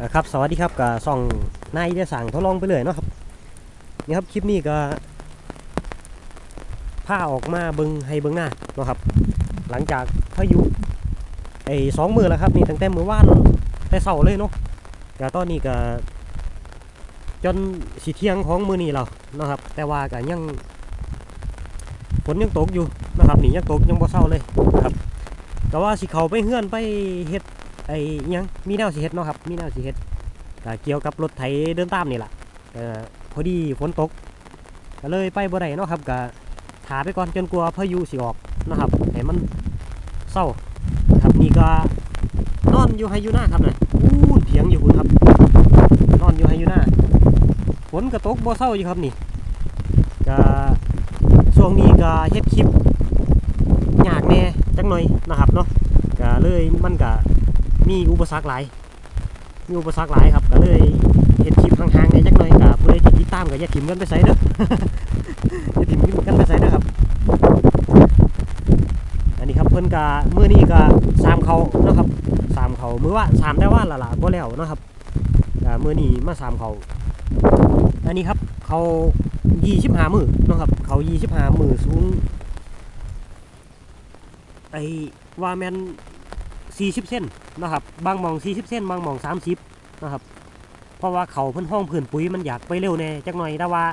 อ่าครับสวัสดีครับกับส่องนายได้สั่งทดลองไปเลยเนาะครับนี่ครับคลิปนี้ก็ผ้าออกมาเบิงให้เบิงหน้าเนาะครับ หลังจากพายุไอ้สองมือแล้วครับนี่ตั้งแต่มือว่านแต่เสาเลยเนาะแต่ตอนนี้ก็จนสีเที่ยงของมือนี้เราเนาะครับ แต่ว่าก็ยังฝนยังตกอยู่นะครับนี่ยังตกยังบ่เศร้าเลยครับก็ว่าสิเขาไปเฮือนไปเฮ็ด ไอ้ยังมีแนวสิเฮ็ดเนาะครับมีแนวสิเฮ็ดก็เกี่ยวกับรถไถเดินตามนี่แหละเอ่อพอดีฝนตกก็เลยไปบ่ได้เนาะครับก็ถาไปก่อนจนกลัวพายุสิออกนะครับให้มันเศร้าครับนี่ก็นอนอยู่ไฮยูน่าครับน่ะอู้เถียงอยู่คุณครับ นอนอยู่ไฮยูน่าฝนก็ตกบ่เศร้าอยู่ครับนี่ก็ช่วงนี้ก็เฮ็ดคลิปยากแน่จังหน่อยนะครับเนาะก็เลยมันก็ มีอุปสรรคหลาย มีอุปสรรคหลายครับ ก็เลยเห็นคลิปห่างๆในจักหน่อยกับผู้ใดที่ติดตามก็อย่าถิ่มกันไปใส่เด้ออยาถิ่มกันไปใส่เด้อครับ อันนี้ครับเพิ่นก็มื้อนี้ก็สามเขาเนาะครับสามเขามื้อว่าสามแต่ว่าละละบ่แล้วเนาะครับก็มื้อนี้มาสามเขาอันนี้ครับเขา25มื้อเนาะครับ เขา25มื้อสูงไอ้ว่าแมน 40เส้นนะครับ บางมอง 40เส้นบางมอง 30นะครับ เพราะว่าเขาเพิ่นห้องพื้นปุ๋ยมันอยากไปเร็วแน่จักหน่อยแต่ว่า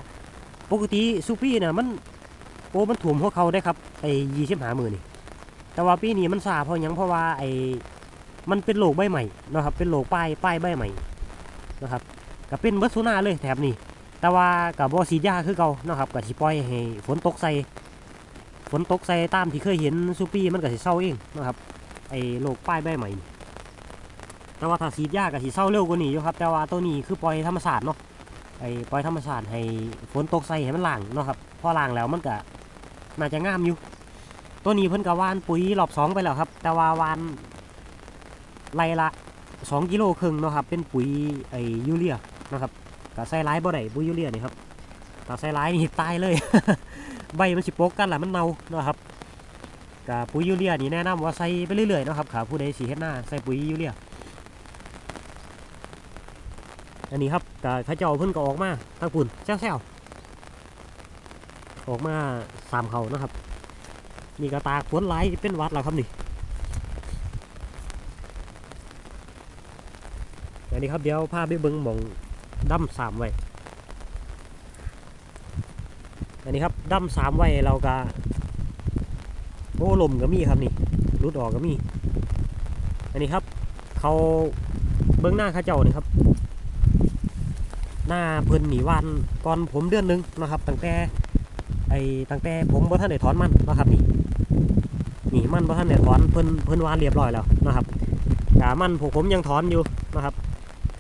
ปกติสุปีน่ะมันโอ้มันถ่วมหัวเขาได้ครับไอ้ยี่สิบหามือนี่แต่ว่าปีนี้มันซาเพราะยังเพราะว่าไอ้มันเป็นโรคใบใหม่นะครับ เป็นโรคป้ายป้ายใบใหม่นะครับก็เป็นเบิดสุนาเลยแถบนี้ แต่ว่ากับบอสีดยาคือเก่านะครับกับสิปล่อยให้ฝนตกใส่ฝนตกใส่ตามที่เคยเห็นสุปีมันก็สิเศร้าเองนะครับ ไอ้โรคป้ายใบใหม่แต่ว่าถ้าสีดยาก็สิเศร้าเร็วกว่านี้อยู่ครับ แต่ว่าตัวนี้คือปล่อยธรรมชาติเนาะไอ้ปล่อยธรรมชาติให้ฝนตกใส่ให้มันล่างเนาะครับพอล่างแล้วมันก็น่าจะงามอยู่ ตัวนี้เพิ่นก็หวานปุ๋ยรอบสองไปแล้วครับ แต่ว่าวานไรละสองกิโลครึ่งเนาะครับ เป็นปุ๋ยไอ้ยูเรียนะครับก็ใส่ร้ายบ่ได้ปุ๋ยยูเรียนี่ครับถ้าใส่ร้ายนี่ตายเลย ใบมันสิโปกกันแหละมันเน่าเนาะครับ กับปุ๋ยยูเรียนี่แนะนำว่าใส่ไปเรื่อยๆนะครับขาผู้ใดสีเฮ็ดหน้าใส่ปุ๋ยยูเรียอันนี้ครับกับข้าเจ้าเพิ่นก็ออกมาตั้งปุ่นแซวๆออกมาสามเขานะครับนี่ก็ตากฝนไหลเป็นวัดแล้วครับนี่อันนี้ครับเดี๋ยวพาไปเบิ้งหมองดั้มสามไว้อันนี้ครับดั้มสามไว้เราก็ โอ้ลมก็มีครับนี่รุดออกก็มี อันนี้ครับ เขาเบื้องหน้าข้าเจ้านี่ครับ หน้าเพิ่นหนีวันก่อนผมเดือนหนึงนะครับ ตั้งแต่ไอ้ตั้งแต่ผมบ่ท่านได้ถอนมันนะครับนี่นี่มันบ่ท่านได้ถอนเพิ่นเพิ่นวานเรียบร้อยแล้วนะครับกะมันพวกผมยังถอนอยู่นะครับ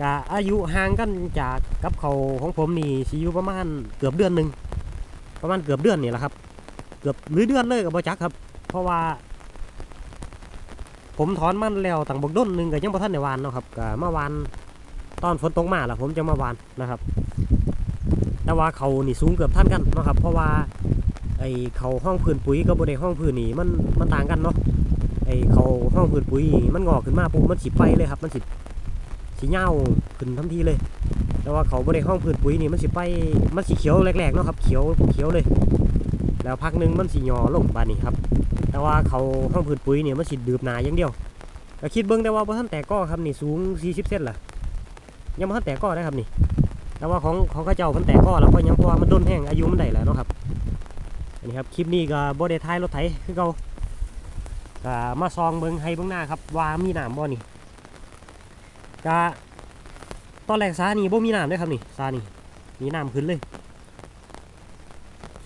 กะอายุห่างกันจากกับเขาของผมนี่สิอยู่ประมาณเกือบเดือนหนึ่งประมาณเกือบเดือนนี่แหละครับ เกือบหรือเดือนเลยกับบ่จักครับ เพราะว่า ผมถอนมันแล้วต่างบกด้นหนึ่งก็ยังบ่ทันได้หวานเนาะครับก็มาวานตอนฝนตกมาล่ะผมจะมาวานนะครับ แต่ว่าเขานี่สูงเกือบท่านกันเนาะครับ เพราะว่าไอเขาห้องพื้นปุ๋ยกับบ่ได้ห้องพื้นนี่มันมันต่างกันเนาะไอเขาห้องพื้นปุ๋ยมันงอกขึ้นมาปุ๊บมันสิไปเลยครับ มันสิสิเหย้าขึ้นทันทีเลย แต่ว่าเขาบ่ได้ห้องพื้นปุ๋ยนี่มันสิไปมันสิเขียวแรกๆเนาะครับเขียวเขียวเลย แล้วพักนึงมันสิหยอลงบานนี้ครับ แต่ว่าเขาห้องผืนปุ๋ยเนี่ยมันสิดืบหนาอย่างเดียวก็คิดเบิ้งแต่ว่าบ่ท่านแต่ก็ครับนี่สูง 40 เซนล่ะ ยังบ่ท่านแต่ก็ได้ครับนี่ แต่ว่าของของข้าเจ้าเพิ่นแต่ก็แล้วก็ยังเพราะว่ามันโดนแห้งอายุมันได้แล้วเนาะครับอันนี้ครับคลิปนี้ก็บ่ได้ถ่ายรถไถคือเก่าก็มาซองเบิ้งให้เบิ้งหน้าครับว่ามีน้ำบ่นี่ก็ตอนแรกซานี่บ่มีน้ำเลยครับนี่ซานี่มีน้ำขึ้นเลย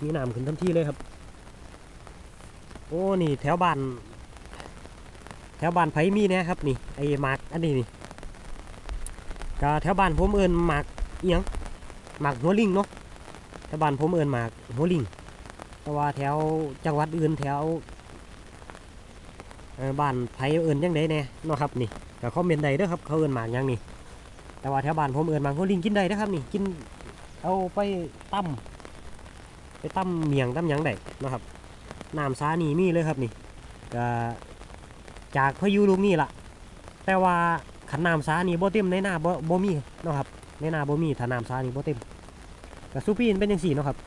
มีน้ำขึ้นทันทีเลยครับ โอ้นี่แถวบ้านแถวบ้านไผมีเนี่ยครับนี่ไอ้หมากอันนี้นี่ก็แถวบ้านผมเอิญหมากเอียงหมากหัวลิงเนาะแถวบ้านผมเอิญหมากหัวลิงแต่ว่าแถวจังหวัดอื่นแถวบ้านไผเอิญยังไดแน่เนาะครับนี่ก็คอมเมนต์ใดเด้อครับเขาเอิญหมากยังนี่แต่ว่าแถวบ้านผมเอิญหมากหัวลิงกินได้เด้อครับนี่กินเอาไปตั้มไปตั้มเมียงตั้มยังได้นะครับ น้ำซานีมีเลยครับนี่ก็จากพายุลูกนี่ล่ะ แต่ว่าขันน้ำสานี่บ่เต็มในหน้าบ่บ่มีเนาะครับในหน้าบ่มีถ้าน้ำสานี่บ่เต็มก็สุปีนเป็นจังซี่เนาะครับ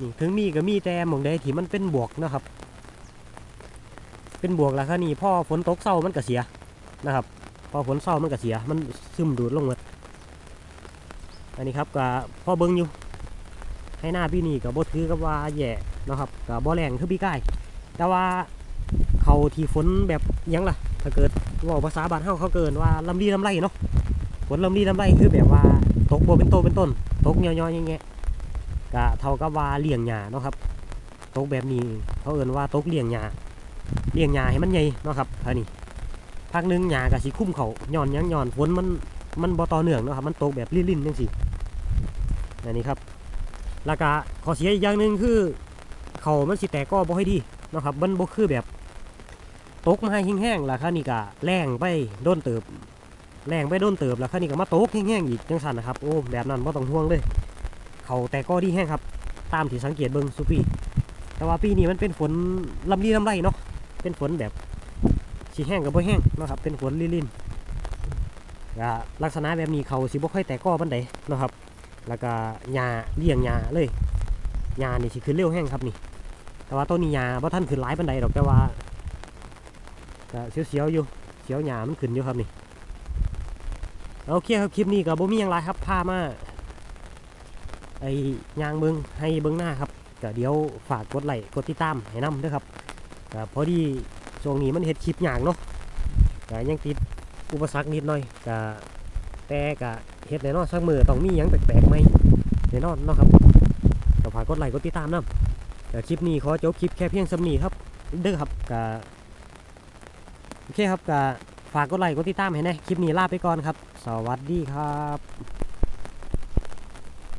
นี่ถึงมีก็มีแต่หมองใดที่มันเป็นบวกเนาะครับ เป็นบวกแล้วครับนี่พอฝนตกเศร้ามันก็เสียนะครับ พอฝนเศร้ามันก็เสีย มันซึมดูดลงหมดอันนี้ครับก็พ่อเบิ่งอยู่ ให้หน้าพี่นี่กับบ่ถือกับว่าแย่นาะครับกับบ่แรงคือพี่กายแต่ว่าเขาที่ฝนแบบยังล่ะ ถ้าเกิดว่าภาษาบ้านเฮาเขาเกินว่าลำดีลำไรเนาะฝนลำดีลำไรคือแบบว่าตกบ่เป็นโตเป็นต้น ตกย่อยๆอย่างเงี้ยก็เท่ากับว่าเลี้ยงหญ้าเนาะครับ ตกแบบนี้เขาเอิ้นว่าตกเลี้ยงหญ้าเลี้ยงหญ้าให้มันใหญ่เนาะครับอันนี้ภาคหนึงหญ้าก็สิคุ้มเขาย้อนยังย้อนฝนมันมันบ่ต่อเนื่องเนาะครับมันตกแบบลิ่นๆจังซี่อันนี้ครับแล้วก็ข้อเสียอีกอย่างหนึ่งคือ เขามันสิแตกก็บ่ค่อยดีนะครับมันบ่คือแบบตกมาให้แห้งๆล้วคันนี้ก็แรงไปโดนเติบแรงไปโดนเติบล้วคันนี้ก็มาตกแห้งๆอีกจังซั่นนะครับโอ้แบบนั้นบ่ต้องห่วงเลย เขาแตกก็ดีแห้งครับ ตามที่สังเกตเบิ่งสุปีแต่ว่าปีนี้มันเป็นฝนลำลีลำไรเนาะเป็นฝนแบบสิแห้งกับบ่แห้งนะครับ เป็นฝนลิ่นๆลักษณะแบบนี้เขาสิบ่ค่อยแตกก็ปานใดนะครับ แล้วก็หญ้าเลี้ยงหญ้าเลยหญ้านี่สิขึ้นเร็วแห้งครับนี่ แต่ว่าต้นนี้หญ้าบ่ท่านขึ้นหลายปานใดดอกแต่ว่าก็เสียวๆอยู่เสียวหญ้ามันขึ้นอยู่ครับนี่โอเคครับคลิปนี้ก็บ่มีหยังหลายครับพามาไอ้ยางเบิงให้เบิงหน้าครับก็เดี๋ยวฝากกดไลค์กดติดตามให้นำด้วยครับก็พอดีช่วงนี้มันเฮ็ดคลิปหยากเนาะก็ยังติดอุปสรรคนิดหน่อยก็แต่ก็เฮ็ดแน่นอนสักมือต้องมีหยังแปลกๆไหมแน่นอนเนาะครับก็ฝากกดไลค์กดติดตามนำ แต่คลิปนี้ขอจบคลิปแค่เพียงสำนีครับ เด้อครับกะโอเคครับกะฝากกดไลค์กดติดตามให้แนะคลิปนี้ลาไปก่อนครับ สวัสดีครับ